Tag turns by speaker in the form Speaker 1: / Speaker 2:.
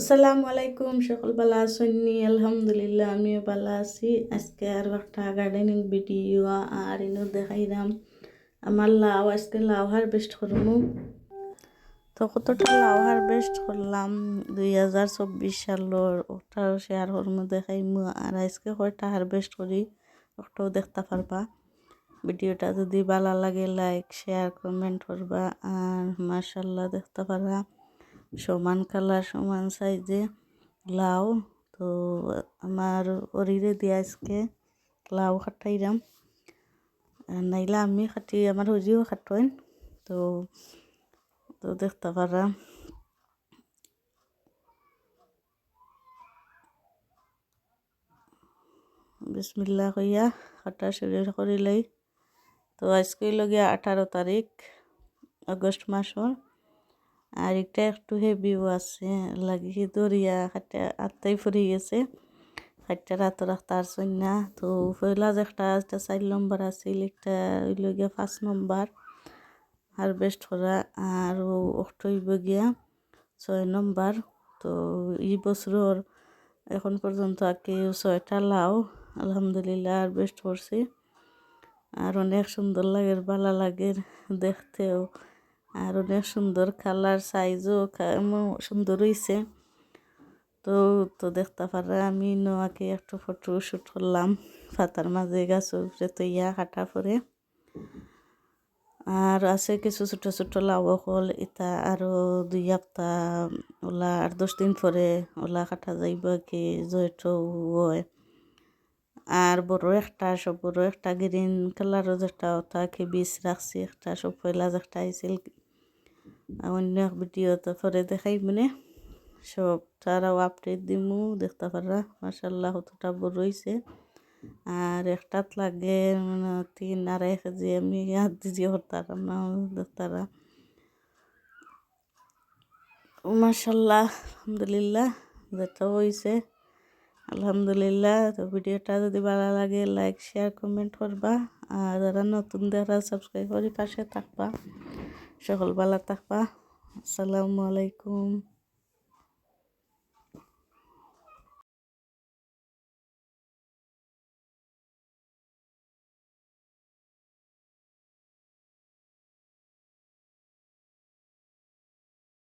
Speaker 1: আসসালামু আলাইকুম, সকল ভালো আছেননি আলহামদুলিল্লাহ, আমিও ভালো আছি। আজকে আর একটা গার্ডেনিং ভিডিও আর ইনো দেখাইলাম। আমার লাউ, আজকে লাউ হারভেস্ট করব তো কতটা লাউ হারভেস্ট করলাম? দুই হাজার চব্বিশ সালের ওটাও শেয়ার করব দেখাইমু। আর আজকে কয়টা হারভেস্ট করি ওটাও দেখতে পারবা। ভিডিওটা যদি ভালো লাগে লাইক শেয়ার কমেন্ট করবা। আর মার্শাল্লাহ দেখতে পারবা। সমান কালার, সমান সাইজে লাউ। তো আমার অরিরে দিয়ে আজকে লাউ খাটাইলাম নাইলে আমি খাটি, আমার হরিও খাটোয়েন তো তো দেখতে পারা। বিসমিল্লা কইয়া খাটা শরীর করিলাই। তো আজকে লগিয়া আঠারো তারিখ, আগস্ট মাসর। আর একটা একটু হেভিও আছে, লাগি দরিয়া খাটটা আত্মাই ফুরি গেছে। খাটটা রাত রাখতার সন্না তো পয়লা যে একটা একটা চার নম্বর আছিল একটা হইল গিয়া পাঁচ নম্বর হারভেস্ট করা আর অক্টইব গিয়া ছয় নম্বর তো এই বছর এখন পর্যন্ত আগে ছয়টা লাও, আলহামদুলিল্লাহ হারভেস্ট করছি। আর অনেক সুন্দর লাগে ভালো লাগে দেখতেও আর অনেক সুন্দর কালার সাইজও সুন্দর হয়েছে তো তো দেখতে পারে, আমি নোয়াকে একটু ফটো শ্যুট করলাম। ফাতার মাঝে গাছ উপরে তো ইয়া কাটা পরে। আর আছে কিছু ছোট ছোট লাউ হল ইটা আরও দুই সপ্তাহ ওলা আর দশ দিন পরে ওলা কাটা যাইব কি জয়ট হয়। আর বড় একটা, সব বড় একটা গ্রিন কালারও যেটা ওটা কি বীজ রাখছি, একটা সব পয়লা যেটা আইছিল অন্য এক ভিডিওতে পরে দেখাই মানে। সব তারাও আপডেট দিমু, দেখতে পারা মাসাল্লাহ কতটা বড় হয়েছে আর একটাত লাগে মানে তিন আড়াই কেজি আমি হাত দিয়ে হতাম না, দেখতারা। মাসাল্লাহ আলহামদুলিল্লাহ, যেটা হয়েছে আলহামদুলিল্লাহ, তো ভিডিওটা যদি ভালো লাগে লাইক শেয়ার কমেন্ট করবা। আর যারা নতুন দেখা সাবস্ক্রাইব করে পাশে থাকবা। সকল ভালো থাকবা আসসালামু আলাইকুম।